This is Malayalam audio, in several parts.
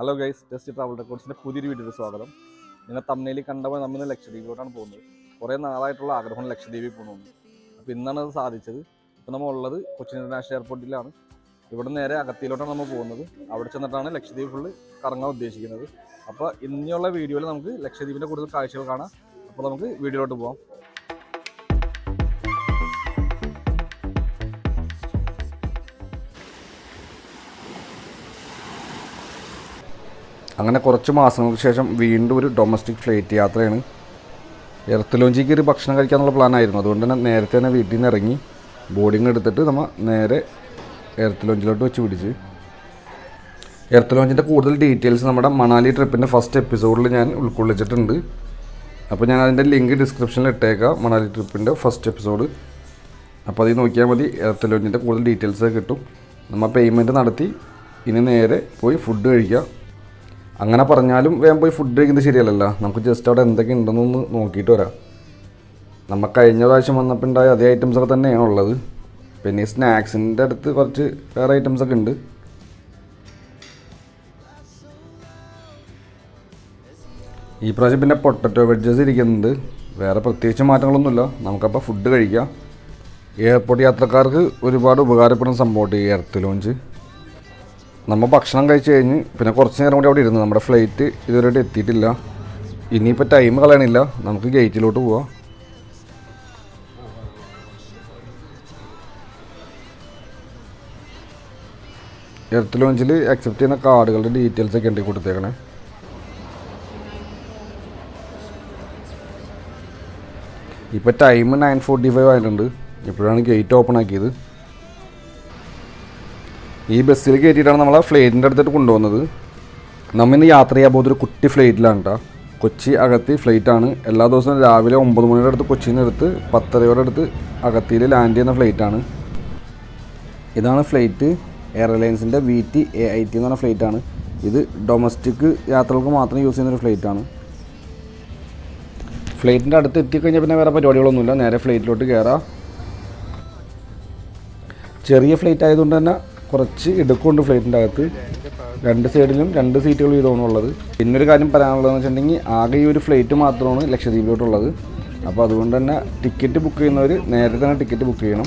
ഹലോ ഗൈസ് ടെസ്റ്റ് ട്രാവൽ റെക്കോർഡ്സിന്റെ പുതിയൊരു വീഡിയോയിൽ സ്വാഗതം. നിങ്ങൾ തമ്മിൽ കണ്ടപ്പോൾ നമ്മൾ ലക്ഷദ്വീപിലോട്ടാണ് പോകുന്നത്. കുറേ നാളായിട്ടുള്ള ആഗ്രഹം ലക്ഷദ്വീപിൽ പോകണമെന്ന് അപ്പോൾ ഇന്നാണ് അത് സാധിച്ചത്. ഇപ്പോൾ നമ്മൾ ഉള്ളത് കൊച്ചിൻ ഇന്റർനാഷണൽ എയർപോർട്ടിലാണ്. ഇവിടെ നേരെ അകത്തിയിലോട്ടാണ് നമ്മൾ പോകുന്നത്. അവിടെ ചെന്നിട്ടാണ് ലക്ഷദ്വീപ് ഫുള്ള് കറങ്ങാൻ ഉദ്ദേശിക്കുന്നത്. അപ്പോൾ ഇനിയുള്ള വീഡിയോയിൽ നമുക്ക് ലക്ഷദ്വീപിന്റെ കൂടുതൽ കാഴ്ചകൾ കാണാം. അപ്പോൾ നമുക്ക് വീഡിയോയിലോട്ട് പോകാം അങ്ങനെ കുറച്ച് മാസങ്ങൾക്ക് ശേഷം വീണ്ടും ഒരു ഡൊമസ്റ്റിക് ഫ്ലൈറ്റ് യാത്രയാണ്. എർത്തലോഞ്ചി കയറി ഭക്ഷണം കഴിക്കാനുള്ള പ്ലാനായിരുന്നു അതുകൊണ്ട് തന്നെ നേരത്തെ തന്നെ വീട്ടിൽ നിന്ന് ഇറങ്ങി ബോർഡിങ് എടുത്തിട്ട് നമ്മൾ നേരെ എർത്തലോഞ്ചിലോട്ട് വെച്ച് പിടിച്ച്. എർത്തലോഞ്ചിന്റെ കൂടുതൽ ഡീറ്റെയിൽസ് നമ്മുടെ മണാലി ട്രിപ്പിന്റെ ഫസ്റ്റ് എപ്പിസോഡിൽ ഞാൻ ഉൾക്കൊള്ളിച്ചിട്ടുണ്ട്. അപ്പോൾ ഞാൻ അതിന്റെ ലിങ്ക് ഡിസ്ക്രിപ്ഷനിൽ ഇട്ടേക്കാം മണാലി ട്രിപ്പിന്റെ ഫസ്റ്റ് എപ്പിസോഡ് അപ്പോൾ അതിൽ നോക്കിയാൽ മതി എർത്തലോഞ്ചിന്റെ കൂടുതൽ ഡീറ്റെയിൽസ് കിട്ടും. നമ്മൾ പേയ്മെന്റ് നടത്തി ഇനി നേരെ പോയി ഫുഡ് കഴിക്കുക അങ്ങനെ പറഞ്ഞാലും വേഗം പോയി ഫുഡ് കഴിക്കുന്നത് ശരിയല്ലല്ലോ. നമുക്ക് ജസ്റ്റ് അവിടെ എന്തൊക്കെ ഉണ്ടെന്നൊന്ന് നോക്കിയിട്ട് വരാം. നമ്മൾ കഴിഞ്ഞ പ്രാവശ്യം വന്നപ്പോൾ ഉണ്ടായ അതേ ഐറ്റംസ് ഒക്കെ തന്നെയാണ് ഉള്ളത്. പിന്നെ സ്നാക്സിന്റെ അടുത്ത് കുറച്ച് വേറെ ഐറ്റംസ് ഒക്കെ ഉണ്ട്. ഈ പ്രാവശ്യം പിന്നെ പൊട്ടറ്റോ വെഡ്ജസ് ഇരിക്കുന്നുണ്ട്. വേറെ പ്രത്യേകിച്ച് മാറ്റങ്ങളൊന്നുമില്ല. നമുക്കപ്പോൾ ഫുഡ് കഴിക്കാം. എയർപോർട്ട് യാത്രക്കാർക്ക് ഒരുപാട് ഉപകാരപ്പെടുന്ന സംഭവമാണ് ഈ എർത്ത് ലോഞ്ച് നമ്മൾ ഭക്ഷണം കഴിച്ച് കഴിഞ്ഞ് പിന്നെ കുറച്ച് നേരം കൂടി അവിടെ ഇരുന്നു. നമ്മുടെ ഫ്ലൈറ്റ് ഇതുവരെയായിട്ട് എത്തിയിട്ടില്ല. ഇനിയിപ്പോൾ ടൈം കളയണില്ല. നമുക്ക് ഗേറ്റിലോട്ട് പോവാം. എർത്ത് ലോഞ്ചിൽ അക്സെപ്റ്റ് ചെയ്യുന്ന കാർഡുകളുടെ ഡീറ്റെയിൽസ് ഒക്കെ ഉണ്ട് കൊടുത്തേക്കണേ. ഇപ്പോൾ ടൈം നയൻ ഫോർട്ടി ഫൈവ് ആയിട്ടുണ്ട്. ഇപ്പോഴാണ് ഗേറ്റ് ഓപ്പൺ ആക്കിയത്? ഈ ബസ്സിൽ കയറ്റിയിട്ടാണ് നമ്മളെ ഫ്ലൈറ്റിന്റെ അടുത്തിട്ട് കൊണ്ടുപോകുന്നത്. നമ്മിന്ന് യാത്ര ചെയ്യാൻ പോകുന്നത് ഒരു കുട്ടി ഫ്ലൈറ്റിലാണ് കേട്ടോ കൊച്ചി അകത്തി ഫ്ലൈറ്റാണ്. എല്ലാ ദിവസവും രാവിലെ ഒമ്പത് മണിയുടെ അടുത്ത് കൊച്ചിയിൽ നിന്ന് എടുത്ത് പത്തരയോടെ അടുത്ത് അകത്തിയിൽ ലാൻഡ് ചെയ്യുന്ന ഫ്ലൈറ്റാണ്. ഇതാണ് flight. എയർലൈൻസിന്റെ V T A I T എന്ന് പറഞ്ഞ ഫ്ലൈറ്റാണ്. ഇത് ഡൊമസ്റ്റിക് യാത്രകൾക്ക് മാത്രം യൂസ് ചെയ്യുന്നൊരു ഫ്ലൈറ്റാണ്. ഫ്ലൈറ്റിന്റെ അടുത്ത് എത്തിക്കഴിഞ്ഞാൽ പിന്നെ വേറെ പരിപാടികളൊന്നുമില്ല. നേരെ ഫ്ലൈറ്റിലോട്ട് കയറാം. ചെറിയ ഫ്ലൈറ്റ് ആയതുകൊണ്ട് തന്നെ കുറച്ച് ഇടുക്കുണ്ട് ഫ്ലൈറ്റിന്റെ അകത്ത്. രണ്ട് സൈഡിലും രണ്ട് സീറ്റുകൾ വീതമാണ് ഉള്ളത്. പിന്നെ ഒരു കാര്യം പറയാനുള്ളതെന്ന് വെച്ചിട്ടുണ്ടെങ്കിൽ ആകെ ഈ ഒരു ഫ്ലൈറ്റ് മാത്രമാണ് ലക്ഷദ്വീപിലോട്ടുള്ളത്. അപ്പോൾ അതുകൊണ്ട് തന്നെ ടിക്കറ്റ് ബുക്ക് ചെയ്യുന്നവർ നേരത്തെ തന്നെ ടിക്കറ്റ് ബുക്ക് ചെയ്യണം.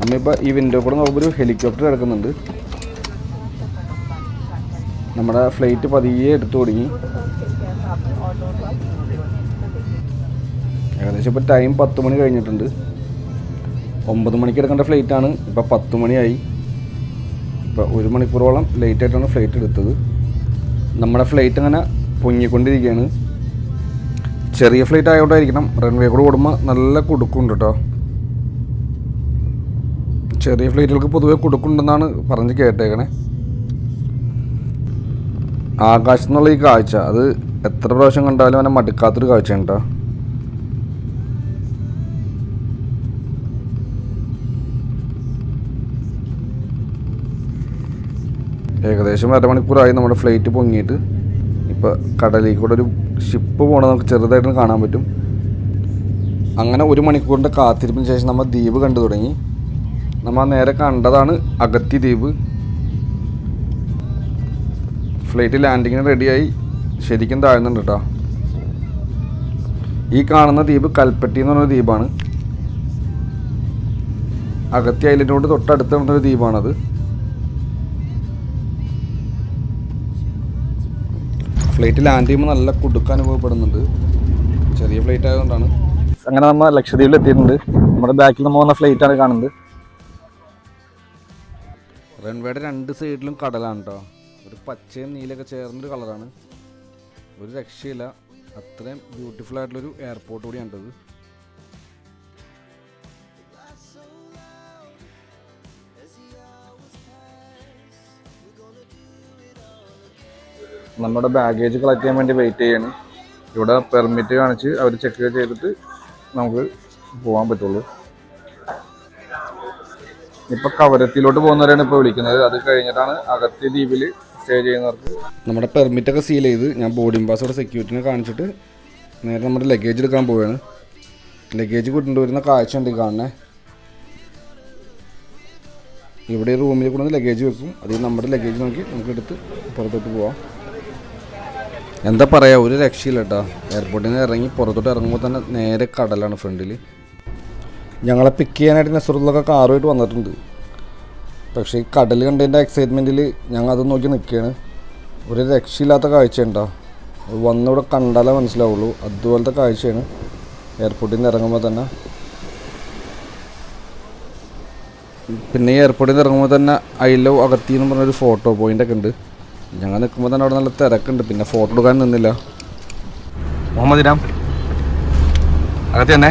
നമ്മളിപ്പോൾ ഈ വിൻഡോ കൂടെ നോക്കുമ്പോൾ ഒരു ഹെലികോപ്റ്റർ കിടക്കുന്നുണ്ട്. നമ്മുടെ ഫ്ലൈറ്റ് പതിയെ എടുത്തു തുടങ്ങി. ഏകദേശം ഇപ്പോൾ ടൈം പത്ത് മണി കഴിഞ്ഞിട്ടുണ്ട്. ഒമ്പത് മണിക്ക് എടുക്കേണ്ട ഫ്ലൈറ്റാണ്. ഇപ്പോൾ പത്ത് മണിയായി. ഇപ്പോൾ ഒരു മണിക്കൂറോളം ലേറ്റ് ആയിട്ടാണ് ഫ്ലൈറ്റ് എടുത്തത്. നമ്മുടെ ഫ്ലൈറ്റ് അങ്ങനെ പൊങ്ങിക്കൊണ്ടിരിക്കുകയാണ്. ചെറിയ ഫ്ലൈറ്റ് ആയതുകൊണ്ടായിരിക്കണം റൺവേ കൂടെ ഓടുമ്പോൾ നല്ല കുടുക്കുണ്ട് കേട്ടോ ചെറിയ ഫ്ലൈറ്റുകൾക്ക് പൊതുവെ കൊടുക്കുന്നുണ്ടെന്നാണ് പറഞ്ഞ് കേട്ടേക്കണേ. ആകാശത്തുനിന്നുള്ള ഈ കാഴ്ച അത് എത്ര പ്രാവശ്യം കണ്ടാലും അവനെ മടുക്കാത്തൊരു കാഴ്ചയാണ് കേട്ടോ ഏകദേശം അരമണിക്കൂറായി നമ്മുടെ ഫ്ലൈറ്റ് പൊങ്ങിയിട്ട്. ഇപ്പോൾ കടലിൽ കൂടെ ഒരു ഷിപ്പ് പോകണത് നമുക്ക് ചെറുതായിട്ട് കാണാൻ പറ്റും. അങ്ങനെ ഒരു മണിക്കൂറിന്റെ കാത്തിരിപ്പിന് ശേഷം നമ്മൾ ദ്വീപ് കണ്ടു തുടങ്ങി. നമ്മൾ നേരെ കണ്ടതാണ് അഗത്തി ദ്വീപ്. ഫ്ലൈറ്റ് ലാൻഡിങ്ങിന് റെഡിയായി ശരിക്കും താഴ്ന്നുണ്ട് കേട്ടോ ഈ കാണുന്ന ദ്വീപ് കൽപ്പറ്റി എന്ന് പറഞ്ഞൊരു ദ്വീപാണ്. അഗത്തി ഐലൻഡിനോട് തൊട്ടടുത്ത് നടന്നൊരു ദ്വീപാണത്. ഫ്ലൈറ്റ് ലാൻഡ് ചെയ്യുമ്പോൾ നല്ല കുടുക്ക അനുഭവപ്പെടുന്നുണ്ട്. ചെറിയ ഫ്ലൈറ്റ് ആയതുകൊണ്ടാണ്. അങ്ങനെ നമ്മൾ ലക്ഷദ്വീപിൽ എത്തിയിട്ടുണ്ട്. നമ്മുടെ ബാക്കിൽ നമ്മൾ വന്ന ഫ്ലൈറ്റ് ആണ് കാണുന്നത്. റൺവേയുടെ രണ്ട് സൈഡിലും കടലാണ് കേട്ടോ ഒരു പച്ചയും നീലൊക്കെ ചേർന്നൊരു കളറാണ് ഒരു രക്ഷയില്ല. അത്രയും ബ്യൂട്ടിഫുൾ ആയിട്ടുള്ളൊരു എയർപോർട്ട് കൂടിയാണിത് നമ്മുടെ ബാഗേജ് കളക്ട് ചെയ്യാൻ വേണ്ടി വെയിറ്റ് ചെയ്യാണ്. ഇവിടെ പെർമിറ്റ് കാണിച്ച് അവർ ചെക്ക് ചെയ്തിട്ട് നമുക്ക് പോകാൻ പറ്റുള്ളൂ. ഇപ്പൊ കവരത്തിലോട്ട് പോകുന്നവരാണ് ഇപ്പൊ വിളിക്കുന്നത്. അത് കഴിഞ്ഞിട്ടാണ് അകത്തി ദ്വീപിൽ സ്റ്റേ ചെയ്യുന്നവർക്ക് നമ്മുടെ പെർമിറ്റ് ഒക്കെ സീൽ ചെയ്ത് ഞാൻ ബോർഡിംഗ് പാസ് ഇവിടെ സെക്യൂരിറ്റിനെ കാണിച്ചിട്ട് നേരെ നമ്മുടെ ലഗേജ് എടുക്കാൻ പോവുകയാണ് ലഗേജ് കൊണ്ടുവരുന്ന കാഴ്ച ഉണ്ട് കാണണേ ഇവിടെ റൂമിൽ കൊണ്ടുവന്ന് ലഗേജ് വെക്കും. അതിൽ നമ്മുടെ ലഗേജ് നോക്കി നമുക്ക് എടുത്ത് പുറത്തോട്ട് പോവാം. എന്താ പറയുക ഒരു രക്ഷയില്ല കേട്ടോ എയർപോർട്ടിൽ നിന്ന് ഇറങ്ങി പുറത്തോട്ട് ഇറങ്ങുമ്പോൾ തന്നെ നേരെ കടലാണ് ഫ്രണ്ടിൽ ഞങ്ങളെ പിക്ക് ചെയ്യാനായിട്ട് നെസറുള്ളൊക്കെ കാറുമായിട്ട് വന്നിട്ടുണ്ട്. പക്ഷേ ഈ കടൽ കണ്ടതിന്റെ എക്സൈറ്റ്മെന്റിൽ ഞങ്ങൾ അത് നോക്കി നിൽക്കുകയാണ് ഒരു രക്ഷയില്ലാത്ത കാഴ്ചയുണ്ടോ വന്നിവിടെ കണ്ടാലേ മനസ്സിലാവുള്ളൂ. അതുപോലത്തെ കാഴ്ചയാണ് എയർപോർട്ടിൽ നിന്ന് ഇറങ്ങുമ്പോൾ തന്നെ. പിന്നെ ഈ എയർപോർട്ടിൽ നിന്ന് ഇറങ്ങുമ്പോൾ തന്നെ ഐ ലവ് അകത്തി എന്ന് പറഞ്ഞൊരു ഫോട്ടോ പോയിന്റൊക്കെ ഉണ്ട്. ഞങ്ങൾ നിൽക്കുമ്പോൾ തന്നെ അവിടെ നല്ല തിരക്കുണ്ട്. പിന്നെ ഫോട്ടോ എടുക്കാൻ നിന്നില്ല. മുഹമ്മദ് ഇരാം അകത്ത് തന്നെ.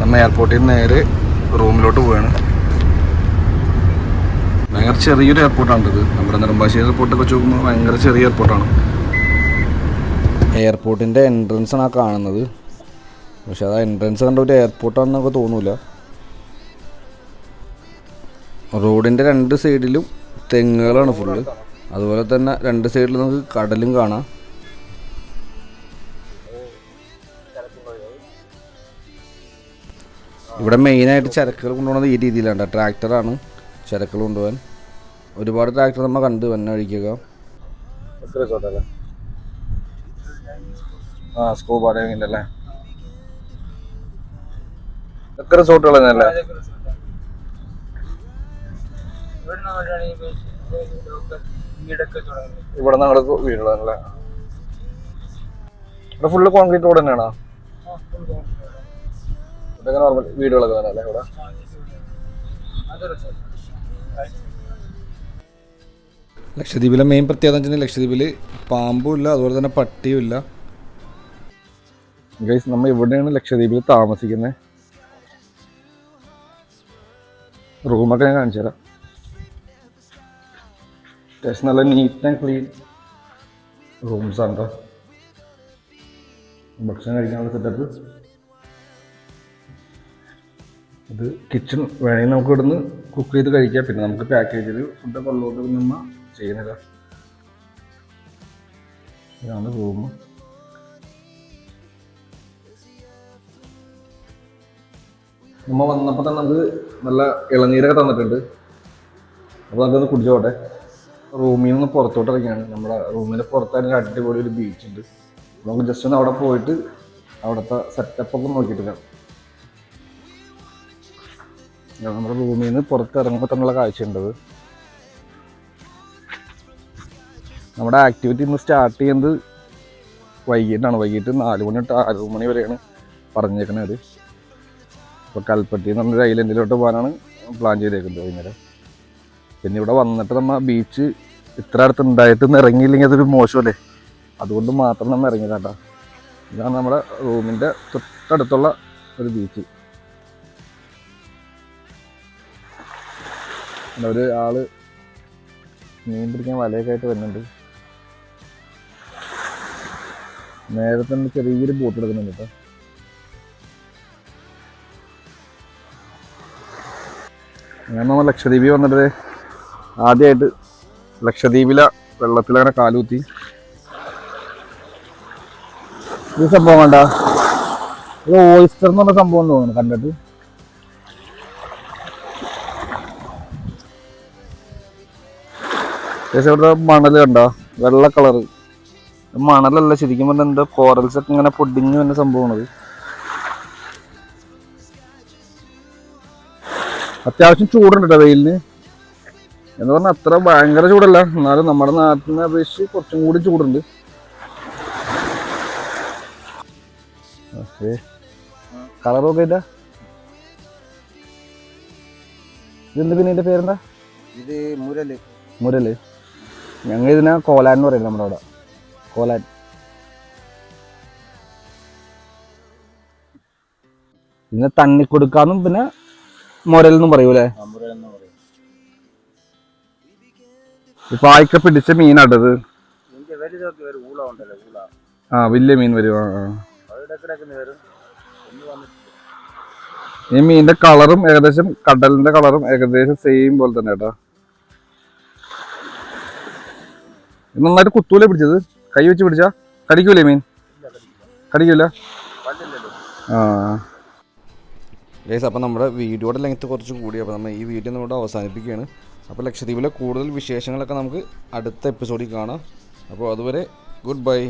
നമ്മൾ എയർപോർട്ടിൽ നിന്ന് നേരെ റൂമിലോട്ട് പോവാണ്. ഭയങ്കര ചെറിയൊരു എയർപോർട്ടാണ് ഇത്. നമ്മുടെ നെടുമ്പാശ്ശേരി എയർപോർട്ടൊക്കെ വെച്ച് നോക്കുമ്പോൾ ഭയങ്കര ചെറിയ എയർപോർട്ടാണ് എയർപോർട്ടിന്റെ എൻട്രൻസാണ് ആ കാണുന്നത്. പക്ഷെ അത് എൻട്രൻസ് കണ്ട ഒരു എയർപോർട്ടാണെന്നൊക്കെ തോന്നൂല. റോഡിന്റെ രണ്ട് സൈഡിലും തെങ്ങുകളാണ് ഫുള്ള് അതുപോലെ തന്നെ രണ്ട് സൈഡിൽ നമുക്ക് കടലും കാണാം. ഇവിടെ മെയിനായിട്ട് ചരക്കുകൾ കൊണ്ടുപോകുന്നത് ഈ രീതിയിലാണ്. ട്രാക്ടറാണ് ചരക്കുകൾ കൊണ്ടുപോകാൻ. ഒരുപാട് ട്രാക്ടർ നമ്മൾ കണ്ട് വന്ന ഒഴിക്കുക ആ സ്കൂബ അല്ലേ? റിസോർട്ടുകൾ തന്നെയല്ലേ? ഇവിടെ ഞങ്ങൾ വീടുള്ളതല്ലേ ഇവിടെ ഫുള്ള് കോൺക്രീറ്റ് റോഡ് തന്നെയാണോ? ഇതൊക്കെ നോർമൽ വീടുകളൊക്കെ തന്നെ അല്ലേ ഇവിടെ? ലക്ഷദ്വീപിലെ മെയിൻ പ്രത്യേകത എന്ന് വെച്ചാൽ ലക്ഷദ്വീപിൽ പാമ്പും ഇല്ല അതുപോലെ തന്നെ പട്ടിയും ഇല്ല. ഗൈസ് നമ്മൾ ഇവിടെയാണ് ലക്ഷദ്വീപിൽ താമസിക്കുന്നത് റൂമൊക്കെ ഞാൻ കാണിച്ചു തരാം അത്യാവശ്യം നല്ല നീറ്റ് ആൻഡ് ക്ലീൻ room, കേട്ടോ ഭക്ഷണം കഴിക്കാനുള്ള സെറ്റപ്പ് ഇത് കിച്ചൺ വേണമെങ്കിൽ നമുക്ക് ഇവിടുന്ന് കുക്ക് ചെയ്ത് കഴിക്കാം. പിന്നെ നമുക്ക് പാക്കേജിൽ ഫുഡൊക്കെ ഉള്ളതുകൊണ്ട് പിന്നെ നമ്മ ചെയ്യുന്നില്ല. ഇതാണ് റൂം നമ്മ വന്നപ്പോൾ തന്നെ നമുക്ക് നല്ല ഇളനീരൊക്കെ തന്നിട്ടുണ്ട്. അപ്പോൾ നമുക്കൊന്ന് കുടിച്ചോട്ടെ. റൂമിൽ നിന്ന് പുറത്തോട്ട് ഇറങ്ങിയാണ്. നമ്മുടെ റൂമിന്റെ പുറത്തായിട്ട് ഒരു അടിപൊളി ഒരു ബീച്ച് ഉണ്ട്. നമുക്ക് ജസ്റ്റ് ഒന്ന് അവിടെ പോയിട്ട് അവിടുത്തെ സെറ്റപ്പ് ഒക്കെ നോക്കിയിട്ട് കാണാം നമ്മുടെ റൂമിൽ നിന്ന് പുറത്ത് ഇറങ്ങുമ്പോൾ തന്നെയുള്ള കാഴ്ചയുണ്ടത് നമ്മുടെ ആക്ടിവിറ്റി ഇന്ന് സ്റ്റാർട്ട് ചെയ്യുന്നത് വൈകിട്ടാണ്. വൈകിട്ട് നാല് മണി തൊട്ട് ആറ് മണി വരെയാണ് പറഞ്ഞേക്കുന്നത് ഇപ്പോൾ കൽപ്പറ്റി എന്ന് പറഞ്ഞൊരു ഐലൻഡിലോട്ട് പോകാനാണ് പ്ലാൻ ചെയ്തേക്കുന്നത് വൈകുന്നേരം. പിന്നെ ഇവിടെ വന്നിട്ട് നമ്മൾ ബീച്ച് ഇത്ര അടുത്ത് ഉണ്ടായിട്ട് ഇന്ന് ഇറങ്ങിയില്ലെങ്കിൽ അതൊരു മോശമല്ലേ? അതുകൊണ്ട് മാത്രം നമ്മൾ ഇറങ്ങിയതാട്ടാ. ഇതാണ് നമ്മുടെ റൂമിന്റെ തൊട്ടടുത്തുള്ള ഒരു ബീച്ച് ഒരു ആൾ മീൻ പിടിക്കാൻ വലയൊക്കെ ആയിട്ട് വരുന്നുണ്ട്. നേരെ തന്നെ ചെറിയൊരു ബോട്ട് എടുക്കുന്നുണ്ട് കേട്ടോ. ഞാൻ നമ്മൾ ലക്ഷദ്വീപിൽ വന്നിട്ട് ആദ്യമായിട്ട് ലക്ഷദ്വീപിലെ വെള്ളത്തിലങ്ങനെ കാലൂത്തി ഈ സംഭവം ഇത് ഓയിസ്റ്റർ എന്ന് പറഞ്ഞ സംഭവം തോന്നുന്നു കണ്ടിട്ട്. ഇവിടെ മണൽ കണ്ട? വെള്ള കളറ് മണലല്ല ശരിക്കും പറഞ്ഞാൽ എന്താ കോറൽസ് ഒക്കെ ഇങ്ങനെ പൊടിഞ്ഞു വന്ന സംഭവമാണത് അത്യാവശ്യം ചൂടുണ്ട് കേട്ടോ വെയിലിന്. എന്ന് പറഞ്ഞാൽ അത്ര ഭയങ്കര ചൂടല്ല. എന്നാലും നമ്മുടെ നാട്ടിനെ അപേക്ഷിച്ച് കുറച്ചും കൂടി ചൂടുണ്ട്. കളറൊക്കെ ഇല്ല ഇതെന്ത് പിന്നെ ഇതിന്റെ പേരെന്താ? ഇത് മുരൽ. മുരൽ. ഞങ്ങൾ ഇതിനെ കോലാൻ എന്ന് പറയുന്നത് നമ്മുടെ അവിടെ. കോലാൻ. പിന്നെ തണ്ണി കൊടുക്കാന്നും പിന്നെ മുരൽ എന്നും പറയൂലേ ഇപ്പൊ ആയിക്ക പിടിച്ച മീനാട്ടത് ആ വലിയ മീൻ വരും ഈ മീനിന്റെ കളറും ഏകദേശം കടലിന്റെ കളറും ഏകദേശം സെയിം പോലെ തന്നെ കേട്ടോ. നന്നായിട്ട് കുത്തൂലേ പിടിച്ചത്? കൈ വെച്ച് പിടിച്ചാ? കടിക്കൂലേ മീൻ? കടിക്കൂല. ആ. ഗൈസ് അപ്പോൾ നമ്മുടെ വീഡിയോയുടെ ലെങ്ത് കുറച്ച് കൂടി അപ്പോൾ നമ്മൾ ഈ വീഡിയോ നമ്മുടെ അവസാനിപ്പിക്കുകയാണ്. അപ്പോൾ ലക്ഷദ്വീപിലെ കൂടുതൽ വിശേഷങ്ങളൊക്കെ നമുക്ക് അടുത്ത എപ്പിസോഡിൽ കാണാം. അപ്പോൾ അതുവരെ ഗുഡ് ബൈ